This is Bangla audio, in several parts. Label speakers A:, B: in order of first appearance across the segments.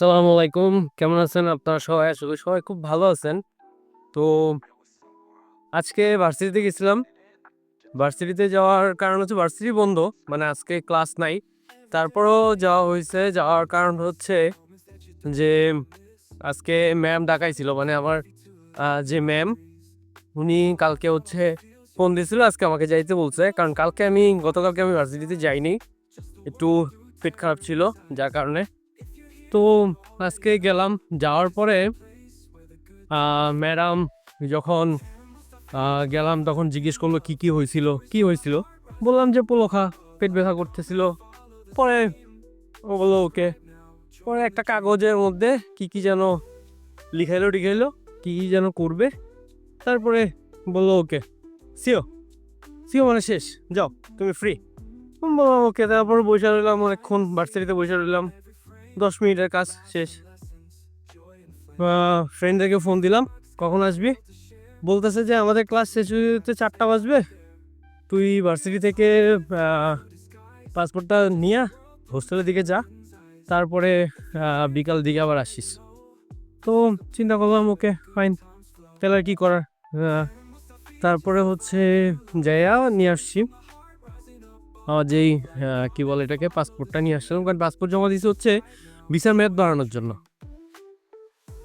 A: আসসালামু আলাইকুম। কেমন আছেন আপনারা সবাই? করি সবাই খুব ভালো আছেন। তো আজকে ভার্সিটিতে গেছিলাম। ভার্সিটিতে যাওয়ার কারণ হচ্ছে ভার্সিটি বন্ধ মানে আজকে ক্লাস নাই। তারপরেও যাওয়া হয়েছে। যাওয়ার কারণ হচ্ছে যে আজকে ম্যাম ডাকাইছিল মানে আমার যে ম্যাম উনি কালকে হচ্ছে ফোন দিয়েছিল, আজকে আমাকে যাইতে বলছে। কারণ কালকে আমি, গতকালকে আমি ভার্সিটিতে যাইনি। একটু পেট খারাপ ছিল, যার কারণে তো আজকে গেলাম, যাওয়ার পরে ম্যাডাম যখন গেলাম তখন জিজ্ঞেস করল কি কি হয়েছিল কি হয়েছিল? বললাম যে পোলোখা, পেট ব্যথা করতেছিল। পরে ও বলল, ওকে। পরে একটা কাগজের মধ্যে কি কি যেন লিখাইলো, টিখাইলো, কি কি যেন করবে। তারপরে বলল, ওকে। সিও। সিও মানে শেষ। যাও, তুমি ফ্রি বললাম, ওকে। তারপর বসে রইলাম, অনেকক্ষণ ভার্সিটিতে বসে রইলাম। দশ মিনিটের কাজ শেষ। ফ্রেন্ডদেরকে ফোন দিলাম, কখন আসবি? বলতেছে যে, আমাদের ক্লাস শেষ হতে চারটা বাজবে। তুই ভার্সিটি থেকে পাসপোর্টটা নিয়ে হোস্টেলের দিকে যা। তারপরে বিকাল দিকে আবার আসিস। তো চিন্তা করলাম, ওকে ফাইন তাহলে আর কি করার? তারপরে হচ্ছে, যাইয়া নিয়ে আসছি। যেই কি বলে এটাকে পাসপোর্টটা নিয়ে আসছিলাম। কারণ পাসপোর্ট জমা দিয়েছি হচ্ছে ভিসার মেয়াদ বাড়ানোর জন্য।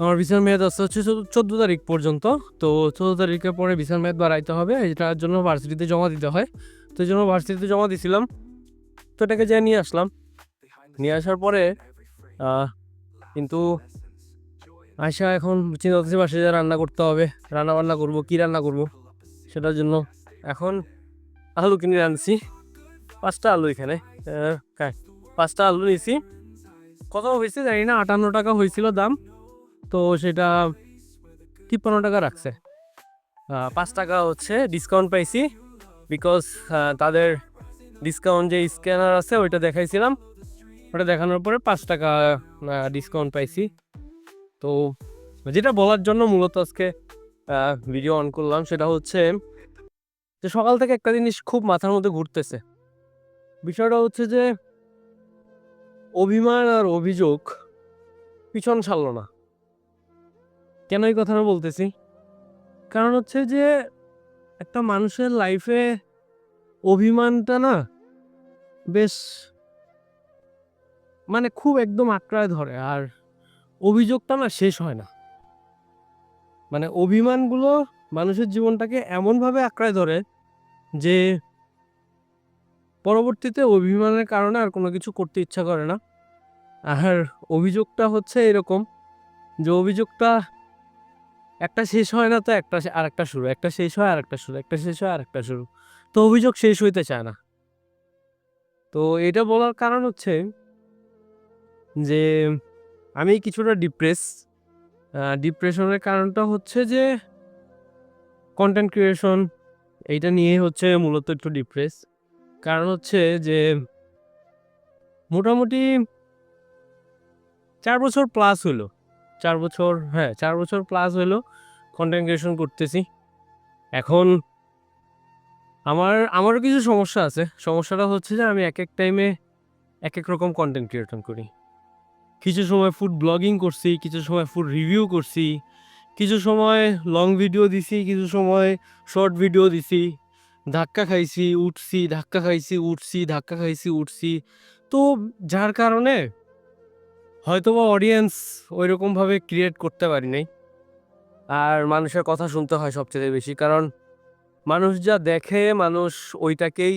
A: আমার ভিসার মেয়াদ আছে হচ্ছে চোদ্দ তারিখ পর্যন্ত। তো চোদ্দ তারিখের পরে ভিসার মেয়াদ বাড়াইতে হবে এটার জন্য ভার্সিটিতে জমা দিতে হয়। তো এই জন্য ভার্সিটিতে জমা দিছিলাম। তো এটাকে যেয়ে নিয়ে আসলাম, নিয়ে আসার পরে কিন্তু আয়সা এখন চিন্তা করতেছি বাসে যা রান্না করতে হবে রান্না বান্না করব, কী রান্না করব, সেটার জন্য এখন আলু কিনে আনছি। পাঁচটা আলু এখানে পাঁচটা আলু নিয়েছি। কত হয়েছে জানি না, আটান্ন টাকা হয়েছিল দাম। তো সেটা তিপ্পান্ন টাকা রাখছে। পাঁচ টাকা হচ্ছে ডিসকাউন্ট পাইছি। বিকজ তাদের ডিসকাউন্ট যে স্ক্যানার আছে, ওইটা দেখাইছিলাম। ওটা দেখানোর পরে পাঁচ টাকা ডিসকাউন্ট পাইছি। তো যেটা বলার জন্য মূলত আজকে ভিডিও অন করলাম, সেটা হচ্ছে যে সকাল থেকে একটা জিনিস খুব মাথার মধ্যে ঘুরতেছে। বিষয়টা হচ্ছে যে, অভিমান আর অভিযোগ পিছন ছাড়লো না। কেন এই কথাটা বলতেছি? কারণ হচ্ছে যে, একটা মানুষের লাইফে অভিমানটা না বেশ মানে খুব একদম আঁকড়ায় ধরে, আর অভিযোগটা না শেষ হয় না। মানে অভিমানগুলো মানুষের জীবনটাকে এমনভাবে আঁকড়ায় ধরে যে পরবর্তীতে অভিমানের কারণে আর কোনো কিছু করতে ইচ্ছা করে না। আর অভিযোগটা হচ্ছে এরকম যে অভিযোগটা একটা শেষ হয় না তো একটা আর একটা শুরু, একটা শেষ হয় আর একটা শুরু, একটা শেষ হয় আর একটা শুরু। তো অভিযোগ শেষ হইতে চায় না। তো এটা বলার কারণ হচ্ছে যে আমি কিছুটা ডিপ্রেস ডিপ্রেশনের কারণটা হচ্ছে যে কন্টেন্ট ক্রিয়েশন এইটা নিয়ে হচ্ছে মূলত একটু ডিপ্রেস কারণ হচ্ছে যে, মোটামুটি চার বছর প্লাস হলো। চার বছর হ্যাঁ চার বছর প্লাস হলো কন্টেন্ট ক্রিয়েশন করতেছি। এখন আমার, আমারও কিছু সমস্যা আছে। সমস্যাটা হচ্ছে যে, আমি এক এক টাইমে এক এক রকম কন্টেন্ট ক্রিয়েশন করি। কিছু সময় ফুড ব্লগিং করছি, কিছু সময় ফুড রিভিউ করছি, কিছু সময় লং ভিডিও দিছি, কিছু সময় শর্ট ভিডিও দিছি। ধাক্কা খাইছি, উঠছি, ধাক্কা খাইছি, উঠছি, ধাক্কা খাইছি, উঠছি। তো যার কারণে হয়তোবা অডিয়েন্স ওই রকমভাবে ক্রিয়েট করতে পারি নাই। আর মানুষের কথা শুনতে হয় সবচেয়ে বেশি, কারণ মানুষ যা দেখে মানুষ ওইটাকেই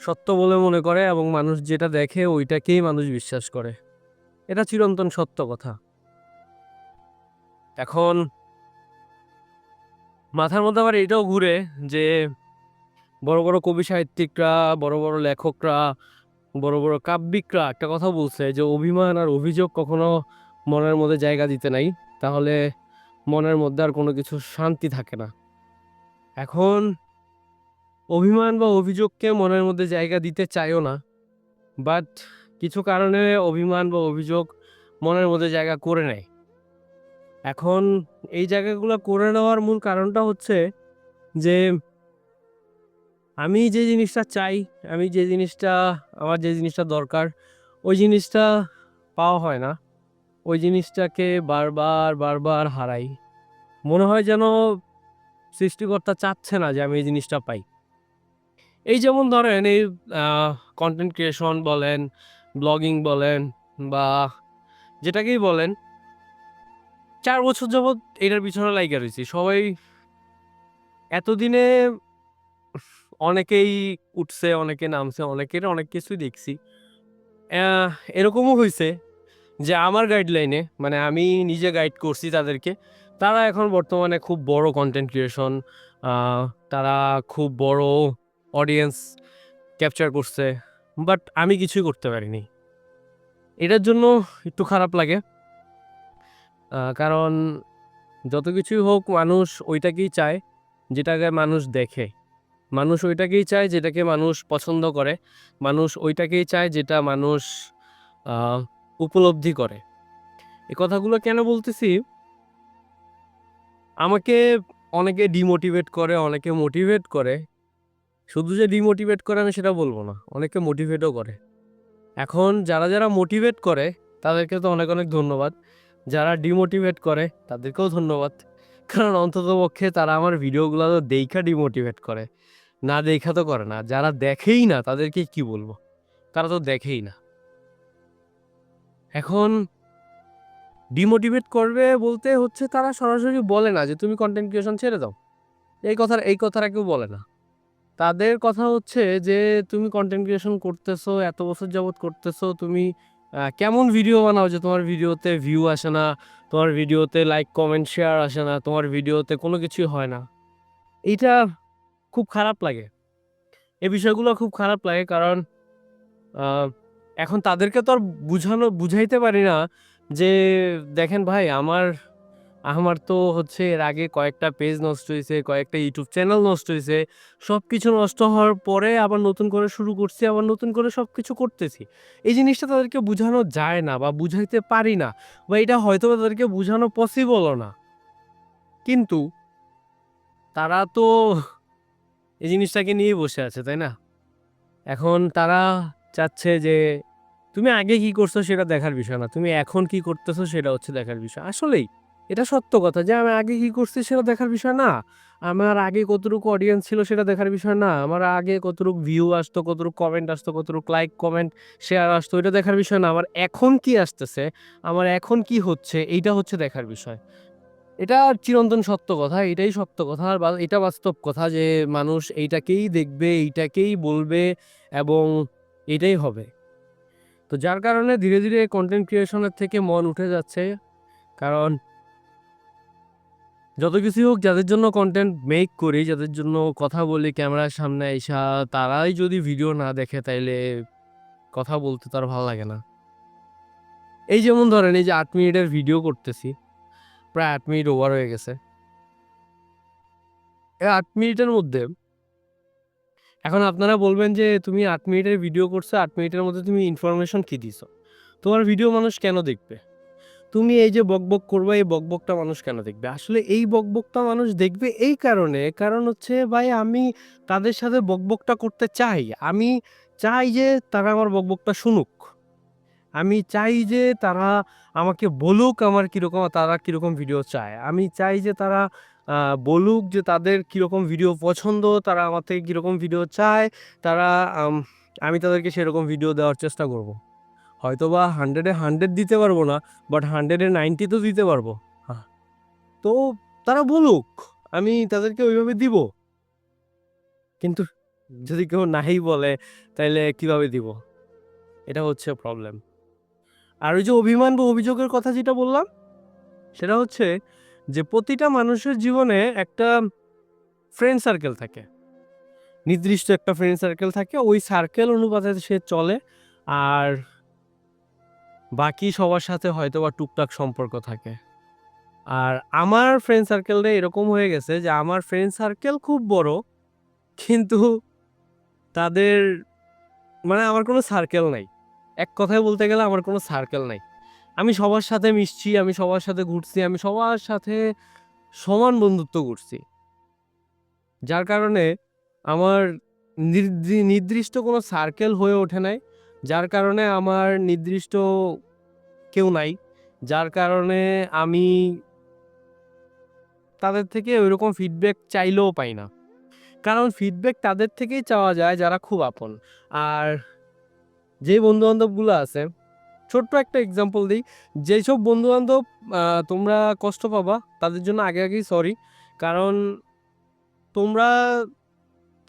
A: সত্য বলে মনে করে এবং মানুষ যেটা দেখে ওইটাকেই মানুষ বিশ্বাস করে। এটা চিরন্তন সত্য কথা। এখন মাথার মধ্যে আবার এটাও ঘুরে যে বড় বড় কবি সাহিত্যিকরা, বড় বড় লেখকরা, বড় বড় কাব্যিকরা একটা কথা বলছে যে, অভিমান আর অভিযোগ কখনো মনের মধ্যে জায়গা দিতে নাই। তাহলে মনের মধ্যে আর কোনো কিছু শান্তি থাকে না। এখন অভিমান বা অভিযোগকে মনের মধ্যে জায়গা দিতে চাইও না, বাট কিছু কারণে অভিমান বা অভিযোগ মনের মধ্যে জায়গা করে নেয়। এখন এই জায়গাগুলো করে নেওয়ার মূল কারণটা হচ্ছে যে আমি যে জিনিসটা চাই, আমি যে জিনিসটা, আমার যে জিনিসটা দরকার, ওই জিনিসটা পাওয়া হয় না। ওই জিনিসটাকে বারবার বারবার হারাই। মনে হয় যেন সৃষ্টিকর্তা চাচ্ছে না যে আমি এই জিনিসটা পাই। এই যেমন ধরেন এই কন্টেন্ট ক্রিয়েশন বলেন ব্লগিং বলেন, বা যেটাকেই বলেন, চার বছর যাবৎ এটার পিছনে লাইগা রয়েছি। সবাই এতদিনে অনেকেই উঠছে, অনেকে নামছে, অনেকের অনেক কিছুই দেখছি। এরকমও হয়েছে যে আমার গাইডলাইনে মানে আমি নিজে গাইড করছি তাদেরকে, তারা এখন বর্তমানে খুব বড় কন্টেন্ট ক্রিয়েশন তারা খুব বড় অডিয়েন্স ক্যাপচার করছে বাট আমি কিছুই করতে পারিনি। এটার জন্য একটু খারাপ লাগে। কারণ যত কিছুই হোক, মানুষ ওইটাকেই চায়, যেটাকে মানুষ দেখে। মানুষ ওইটাকেই চায় যেটাকে মানুষ পছন্দ করে। মানুষ ওইটাকেই চায় যেটা মানুষ উপলব্ধি করে। এ কথাগুলো কেন বলতেছি? আমাকে অনেকে ডিমোটিভেট করে, অনেকে মোটিভেট করে। শুধু যে ডিমোটিভেট করে আমি সেটা বলব না, অনেকে মোটিভেটও করে। এখন যারা যারা মোটিভেট করে, তাদেরকে তো অনেক অনেক ধন্যবাদ। যারা ডিমোটিভেট করে, তাদেরকেও ধন্যবাদ। কারণ অন্তত পক্ষে তারা আমার ভিডিওগুলো তো দেখা ডিমোটিভেট করে। না দেখা তো করে না। যারা দেখেই না, তাদেরকে কি বলব? তারা তো দেখেই না। এখন ডিমোটিভেট করবে বলতে হচ্ছে তারা সরাসরি বলে না যে, তুমি কন্টেন্ট ক্রিয়েশন ছেড়ে দাও। এই কথার, এই কথাটা কেউ বলে না। তাদের কথা হচ্ছে যে, তুমি কন্টেন্ট ক্রিয়েশন করতেছো, এত বছর যাবৎ করতেছো, তুমি কেমন ভিডিও বানাও যে, তোমার ভিডিওতে ভিউ আসে না, তোমার ভিডিওতে লাইক কমেন্ট শেয়ার আসে না, তোমার ভিডিওতে কোনো কিছুই হয় না। এইটা খুব খারাপ লাগে। এই বিষয়গুলো খুব খারাপ লাগে কারণ এখন তাদেরকে তো আর বুঝানো, বুঝাইতে পারি না যে, দেখেন ভাই আমার আমার তো হচ্ছে এর আগে কয়েকটা পেজ নষ্ট হয়েছে কয়েকটা ইউটিউব চ্যানেল নষ্ট হয়েছে সব কিছু নষ্ট হওয়ার পরে আবার নতুন করে শুরু করছি, আবার নতুন করে সব কিছু করতেছি। এই জিনিসটা তাদেরকে বোঝানো যায় না বা বুঝাইতে পারি না বা এটা হয়তো তাদেরকে বোঝানো পসিবলও না। কিন্তু, তারা তো এই জিনিসটাকে নিয়ে বসে আছে, তাই না? এখন তারা চাচ্ছে যে, তুমি আগে কি করছ সেটা দেখার বিষয় না, তুমি এখন কি করতেছো সেটা হচ্ছে দেখার বিষয়। আসলেই, এটা সত্য কথা যে, আমি আগে কি করছি সেটা দেখার বিষয় না, আমার আগে কতটুকু অডিয়েন্স ছিল সেটা দেখার বিষয় না, আমার আগে কতটুকু ভিউ আসতো, কতটুকু কমেন্ট আসতো, কতটুকু লাইক কমেন্ট শেয়ার আসতো এটা দেখার বিষয় না, আমার এখন কি আসতেছে, আমার এখন কি হচ্ছে, এইটা হচ্ছে দেখার বিষয়। এটা চিরন্তন সত্য কথা, এটাই সত্য কথা। আর এটা বাস্তব কথা যে মানুষ এইটাকেই দেখবে, এইটাকেই বলবে এবং এটাই হবে। তো যার কারণে ধীরে ধীরে কন্টেন্ট ক্রিয়েশনের থেকে মন উঠে যাচ্ছে। কারণ যত কিছুই হোক, যাদের জন্য কন্টেন্ট মেক করি, যাদের জন্য কথা বলি, ক্যামেরার সামনে আইসা, তারাই যদি ভিডিও না দেখে, তাইলে কথা বলতে তার ভালো লাগে না। এই যেমন ধরেন, এই যে আট মিনিটের ভিডিও করতেছি। প্রায় আট মিনিট ওভার হয়ে গেছে। এই আট মিনিটের মধ্যে? এখন আপনারা বলবেন যে তুমি আট মিনিটের ভিডিও করছ, আট মিনিটের মধ্যে তুমি ইনফরমেশন কি দিছো? তোমার ভিডিও মানুষ কেন দেখবে? তুমি এই যে বকবক করবে, এই বকবকটা মানুষ কেন দেখবে? আসলে এই বকবকটা মানুষ দেখবে এই কারণে, কারণ হচ্ছে ভাই আমি তাদের সাথে বকবকটা করতে চাই। আমি চাই যে তারা আমার বকবকটা শুনুক। আমি চাই যে তারা আমাকে বলুক আমার কীরকম, তারা কীরকম ভিডিও চায়। আমি চাই যে তারা বলুক যে তাদের কীরকম ভিডিও পছন্দ, তারা আমার থেকে কীরকম ভিডিও চায়, তারা, আমি তাদেরকে সেরকম ভিডিও দেওয়ার চেষ্টা করব। হয়তো বা হান্ড্রেডে হান্ড্রেড দিতে পারব না বাট হান্ড্রেডে নাইনটি তো দিতে পারব। তো তারা বলুক, আমি তাদেরকে ওইভাবে দিব। কিন্তু যদি কেউ নাই বলে তাহলে কীভাবে দিব? এটা হচ্ছে প্রবলেম আর ওই যে অভিমান বা অভিযোগের কথা যেটা বললাম, সেটা হচ্ছে যে প্রতিটা মানুষের জীবনে একটা ফ্রেন্ড সার্কেল থাকে। নির্দিষ্ট একটা ফ্রেন্ড সার্কেল থাকে, ওই সার্কেল অনুপাতে সে চলে আর বাকি সবার সাথে হয়তো বা টুকটাক সম্পর্ক থাকে। আর আমার ফ্রেন্ড সার্কেলটা এরকম হয়ে গেছে যে আমার ফ্রেন্ড সার্কেল খুব বড়, কিন্তু তাদের মানে আমার কোনো সার্কেল নাই। এক কথায় বলতে গেলে আমার কোনো সার্কেল নাই। আমি সবার সাথে মিশছি, আমি সবার সাথে ঘুরছি, আমি সবার সাথে সমান বন্ধুত্ব করছি। যার কারণে আমার নির্দি- নির্দিষ্ট কোনো সার্কেল হয়ে ওঠে নাই, যার কারণে আমার নির্দিষ্ট কেউ নাই, যার কারণে আমি তাদের থেকে ওইরকম ফিডব্যাক চাইলেও পাই না। কারণ ফিডব্যাক তাদের থেকেই চাওয়া যায় যারা খুব আপন। আর যে বন্ধু বান্ধবগুলো আছে, ছোট্ট একটা এক্সাম্পল দিই। যেসব বন্ধু বান্ধব তোমরা কষ্ট পাবা, তাদের জন্য আগে আগেই সরি কারণ তোমরা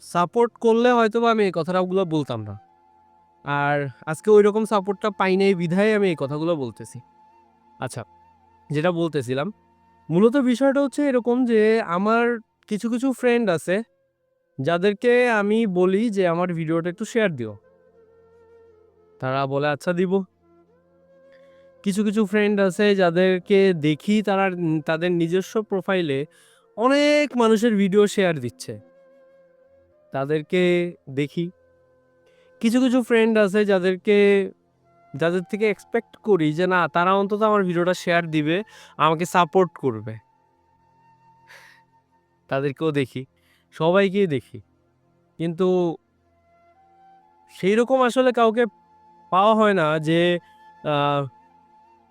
A: সাপোর্ট করলে হয়তো বা আমি এই কথাটাগুলো বলতাম না। আর আজকে ওই রকম সাপোর্টটা পাই নাই, বিধায় আমি এই কথাগুলো বলতেছি। আচ্ছা যেটা বলতেছিলাম, মূলত বিষয়টা হচ্ছে এরকম যে, আমার কিছু কিছু ফ্রেন্ড আছে, যাদেরকে আমি বলি যে, আমার ভিডিওটা একটু শেয়ার দিও। তারা বলে আচ্ছা দিব। কিছু কিছু ফ্রেন্ড আছে যাদেরকে দেখি তারা তাদের নিজস্ব প্রোফাইলে অনেক মানুষের ভিডিও শেয়ার দিচ্ছে। তাদেরকে দেখি। কিছু কিছু ফ্রেন্ড আছে যাদেরকে, যাদের থেকে এক্সপেক্ট করি যে, না, তারা অন্তত আমার ভিডিওটা শেয়ার দিবে, আমাকে সাপোর্ট করবে। তাদেরকেও দেখি, সবাইকেই দেখি। কিন্তু সেই রকম আসলে কাউকে পাওয়া হয় না যে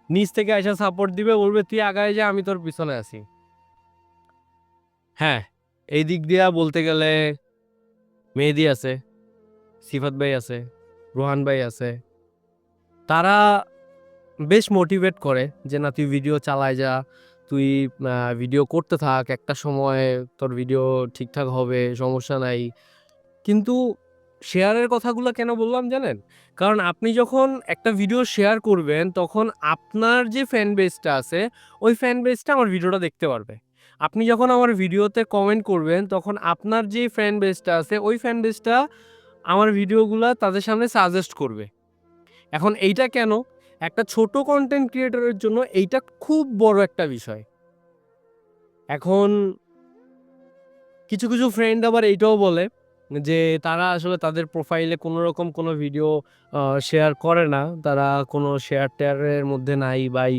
A: নিচ থেকে এসে সাপোর্ট দিবে, বলবে, তুই আগায় যা, আমি তোর পিছনে আছি। হ্যাঁ এই দিক দিয়া বলতে গেলে মেহেদি আছে, সিফাত ভাই আছে, রোহান ভাই আছে। তারা বেশ মোটিভেট করে যে, না, তুই ভিডিও চালায় যা, তুই ভিডিও করতে থাক, একটা সময় তোর ভিডিও ঠিকঠাক হবে, সমস্যা নাই। কিন্তু শেয়ারের কথাগুলো কেন বললাম জানেন? কারণ আপনি যখন একটা ভিডিও শেয়ার করবেন, তখন আপনার যে ফ্যান বেসটা আছে, ওই ফ্যান বেসটা আমার ভিডিওটা দেখতে পারবে। আপনি যখন আমার ভিডিওতে কমেন্ট করবেন, তখন আপনার যে ফ্যান বেসটা আছে, ওই ফ্যান বেসটা আমার ভিডিওগুলো তাদের সামনে সাজেস্ট করবে। এখন এইটা কেন? একটা ছোট কন্টেন্ট ক্রিয়েটরের জন্য এইটা খুব বড় একটা বিষয়। এখন কিছু কিছু ফ্রেন্ড আবার এইটাও বলে যে তারা আসলে তাদের প্রোফাইলে কোনো রকম কোনো ভিডিও শেয়ার করে না। তারা কোনো শেয়ার টেয়ারের মধ্যে নাই বাই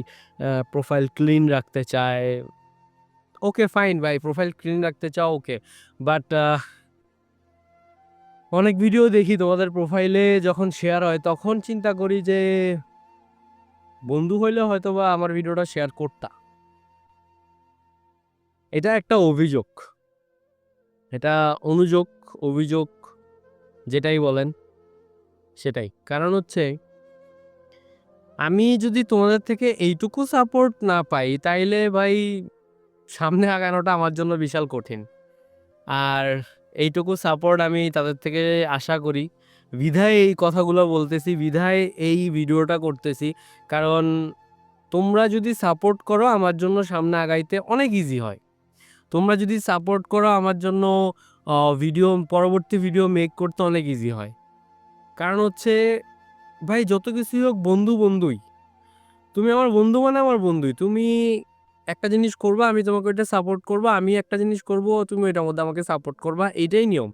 A: প্রোফাইল ক্লিন রাখতে চায়। ওকে ফাইন ভাই প্রোফাইল ক্লিন রাখতে চাও ওকে বাট অনেক ভিডিও দেখি তোমাদের প্রোফাইলে যখন শেয়ার হয়, তখন চিন্তা করি যে বন্ধু হইলে হয়তো বা আমার ভিডিওটা শেয়ার করতা। এটা একটা অভিযোগ। এটা অনুযোগ অভিযোগ, যেটাই বলেন, সেটাই। কারণ হচ্ছে, আমি যদি তোমাদের থেকে এইটুকু সাপোর্ট না পাই, তাইলে ভাই সামনে আগানোটা আমার জন্য বিশাল কঠিন। আর এইটুকু সাপোর্ট আমি তাদের থেকে আশা করি। বিধায় এই কথাগুলো বলতেছি, বিধায় এই ভিডিওটা করতেছি। কারণ তোমরা যদি সাপোর্ট করো, আমার জন্য সামনে আগাইতে অনেক ইজি হয়। তোমরা যদি সাপোর্ট করো, আমার জন্য ভিডিও পরবর্তী ভিডিও মেক করতে অনেক ইজি হয়। কারণ হচ্ছে, ভাই, যত কিছুই হোক, বন্ধু বন্ধুই। তুমি আমার বন্ধু মানে আমার বন্ধুই। তুমি একটা জিনিস করবা, আমি তোমাকে ওইটা সাপোর্ট করবা, আমি একটা জিনিস করব, তুমি এটার মধ্যে আমাকে সাপোর্ট করবা, এইটাই নিয়ম।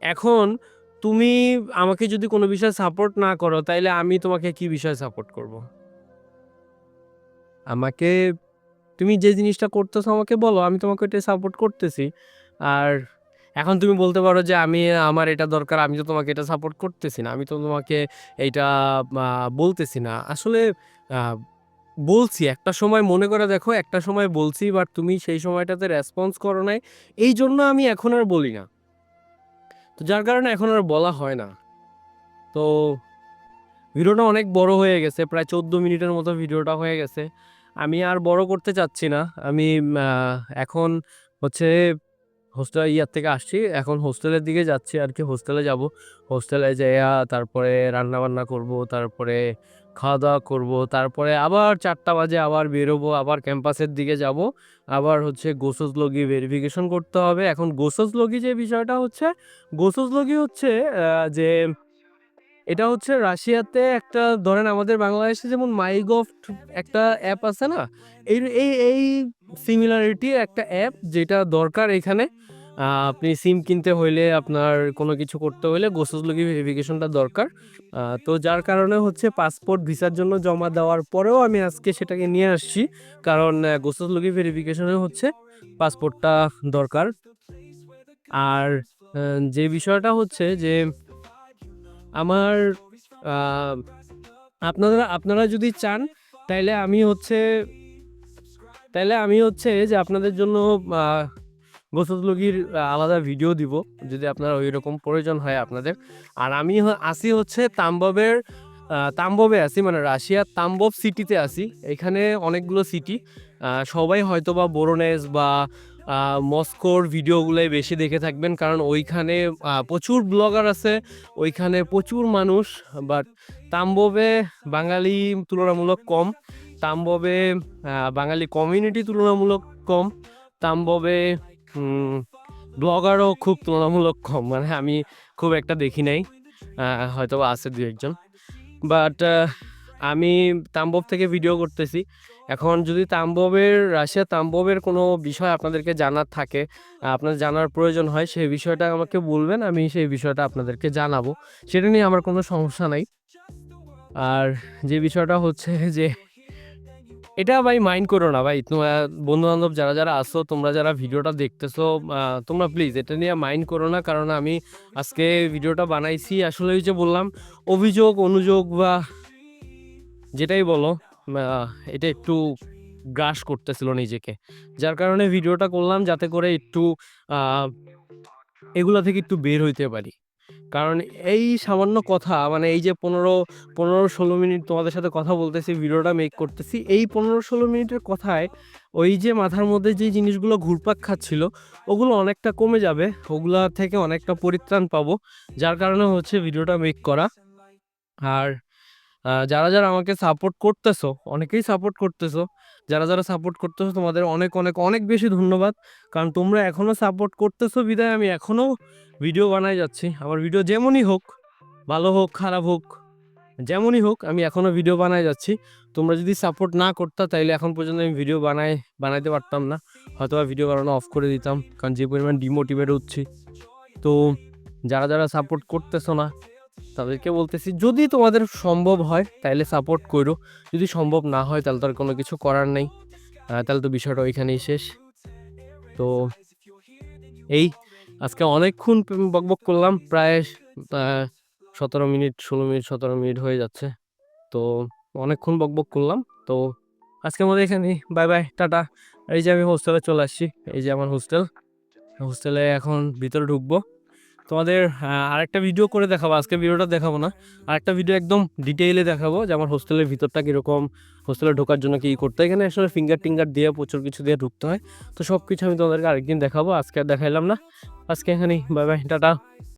A: এখন তুমি আমাকে যদি কোনো বিষয়ে সাপোর্ট না করো, তাইলে আমি তোমাকে কি বিষয়ে সাপোর্ট করব? আমাকে, তুমি যে জিনিসটা করতেছো আমাকে বলো, আমি তোমাকে এটা সাপোর্ট করতেছি। আর এখন তুমি বলতে পারো যে আমি, আমার এটা দরকার, আমি তো তোমাকে এটা সাপোর্ট করতেছি না, আমি তো তোমাকে এইটা বলতেছি না। আসলে বলছি, একটা সময় মনে করে দেখো, একটা সময় বলছি বাট তুমি সেই সময়টাতে রেসপন্স করো নাই, এই জন্য আমি এখন আর বলি না। তো যার কারণে এখন আর বলা হয় না। তো ভিডিওটা অনেক বড় হয়ে গেছে, প্রায় চোদ্দ মিনিটের মতো ভিডিওটা হয়ে গেছে। আমি আর বড় করতে চাচ্ছি না। আমি এখন হচ্ছে হোস্টেল ইয়ার থেকে আসছি। এখন হোস্টেলের দিকে যাচ্ছি আর কি হোস্টেলে যাব। হোস্টেলে যাইয়া তারপরে রান্না বান্না করব, তারপরে খাওয়া দাওয়া করব, তারপরে আবার চারটা বাজে আবার বেরোবো, আবার ক্যাম্পাসের দিকে যাব। আবার হচ্ছে গোসজ লগি ভেরিফিকেশন করতে হবে। এখন গোসজ লগি যে বিষয়টা হচ্ছে গোসজ লগি হচ্ছে যে এটা হচ্ছে রাশিয়াতে একটা, ধরেন আমাদের বাংলাদেশে যেমন মাইগভ একটা অ্যাপ আছে না? এই এই এই সিমিলারিটি একটা অ্যাপ যেটা দরকার এখানে। আপনি সিম কিনতে হইলে আপনার কোনো কিছু করতে হইলে গোসজলগি ভেরিফিকেশনটা দরকার। তো যার কারণে হচ্ছে পাসপোর্ট ভিসার জন্য জমা দেওয়ার পরেও আমি আজকে সেটাকে নিয়ে আসছি। কারণ গোসজলগি ভেরিফিকেশনে হচ্ছে পাসপোর্টটা দরকার। আর যে বিষয়টা হচ্ছে যে আমার আপনারা আপনারা যদি চান, তাইলে আমি হচ্ছে, তাইলে আমি হচ্ছে যে আপনাদের জন্য গোসলগির আলাদা ভিডিও দিব, যদি আপনার ওই রকম প্রয়োজন হয় আপনাদের। আর আমি আসি হচ্ছে তাম্ববের তাম্ববে আছি মানে রাশিয়ার তাম্বব সিটিতে আছি এখানে অনেকগুলো সিটি সবাই হয়তো বা বোরোনেস বা মস্কোর ভিডিওগুলোই বেশি দেখে থাকবেন, কারণ ওইখানে প্রচুর ব্লগার আছে, ওইখানে প্রচুর মানুষ বাট তাম্ববে বাঙালি তুলনামূলক কম, তাম্ববে বাঙালি কমিউনিটি তুলনামূলক কম, তাম্ববে ব্লগারও খুব তুলনামূলক কম মানে আমি খুব একটা দেখি নাই হয়তো আছে দু একজন বাট আমি তাম্বব থেকে ভিডিও করতেছি। এখন যদি তাম্ববের, রাশিয়া তাম্ববের কোনো বিষয় আপনাদেরকে জানার থাকে আপনার জানার প্রয়োজন হয়, সেই বিষয়টা আমাকে বলবেন, আমি সেই বিষয়টা আপনাদেরকে জানাব। সেটা নিয়ে আমার কোনো সমস্যা নাই। আর যে বিষয়টা হচ্ছে যে, এটা ভাই মাইন্ড করো না ভাই তোমরা বন্ধু বান্ধব যারা যারা আসো, তোমরা যারা ভিডিওটা দেখতেছো তোমরা প্লিজ এটা নিয়ে মাইন্ড করো না, কারণ আমি আজকে ভিডিওটা বানাইছি। আসলে ওই যে বললাম, অভিযোগ, অনুযোগ বা যেটাই বলো এটা একটু গ্রাস করতেছিল নিজেকে। যার কারণে ভিডিওটা করলাম যাতে করে একটু এগুলা থেকে একটু বের হইতে পারি। কারণ এই সামান্য কথা মানে এই যে পনেরো পনেরো ষোলো মিনিট তোমাদের সাথে কথা বলতেছি, ভিডিওটা মেক করতেছি, এই পনেরো ষোলো মিনিটের কথায় ওই যে মাথার মধ্যে যে জিনিসগুলো ঘুরপাক খাচ্ছিল, ওগুলো অনেকটা কমে যাবে, ওগুলা থেকে অনেকটা পরিত্রাণ পাবো। যার কারণে হচ্ছে ভিডিওটা মেক করা। আর যারা যারা আমাকে সাপোর্ট করতেছো, অনেকেই সাপোর্ট করতেছো। যারা যারা সাপোর্ট করতেছো, তোমাদের অনেক অনেক অনেক বেশি ধন্যবাদ। কারণ তোমরা এখনও সাপোর্ট করতেছো বিদায় আমি এখনও ভিডিও বানাই যাচ্ছি। আমার ভিডিও যেমনই হোক, ভালো হোক, খারাপ হোক, যেমনই হোক, আমি এখনও ভিডিও বানাই যাচ্ছি। তোমরা যদি সাপোর্ট না করতা, তাইলে এখন পর্যন্ত আমি ভিডিও বানাই বানাইতে পারতাম না। হয়তো ভিডিও বানানো অফ করে দিতাম, কারণ যে পরিমাণ ডিমোটিভেট হচ্ছি। তো যারা যারা সাপোর্ট করতেছো না তাদেরকে বলতেছি, যদি তোমাদের সম্ভব হয় তাহলে সাপোর্ট করো। যদি সম্ভব না হয়, তাহলে তো আর কোনো কিছু করার নেই। তাহলে তো বিষয়টা ওইখানেই শেষ। তো এই, আজকে অনেকক্ষণ বকবক করলাম, প্রায় সতেরো মিনিট, ষোলো মিনিট, সতেরো মিনিট হয়ে যাচ্ছে। তো অনেকক্ষণ বকবক করলাম। তো আজকের মধ্যে এখানে বাই বাই, টাটা। এই যে আমি হোস্টেলে চলে আসছি। এই যে আমার হোস্টেল হোস্টেলে এখন ভিতরে ঢুকবো। তোমাদের আরেকটা ভিডিও করে দেখাবো। আজকে ভিডিওটা দেখাবো না। আরেকটা ভিডিও একদম ডিটেইলে দেখাবো যে আমার হোস্টেলের ভিতরটা কীরকম হোস্টেলে ঢোকার জন্য কী করতে হয়। এখানে আসলে ফিঙ্গার টিঙ্গার দিয়ে প্রচুর কিছু দিয়ে ঢুকতে হয়। তো সব কিছু আমি তোমাদেরকে আরেকদিন দেখাবো। আজকে আর দেখাইলাম না। আজকে এখানেই। Bye bye. টাটা।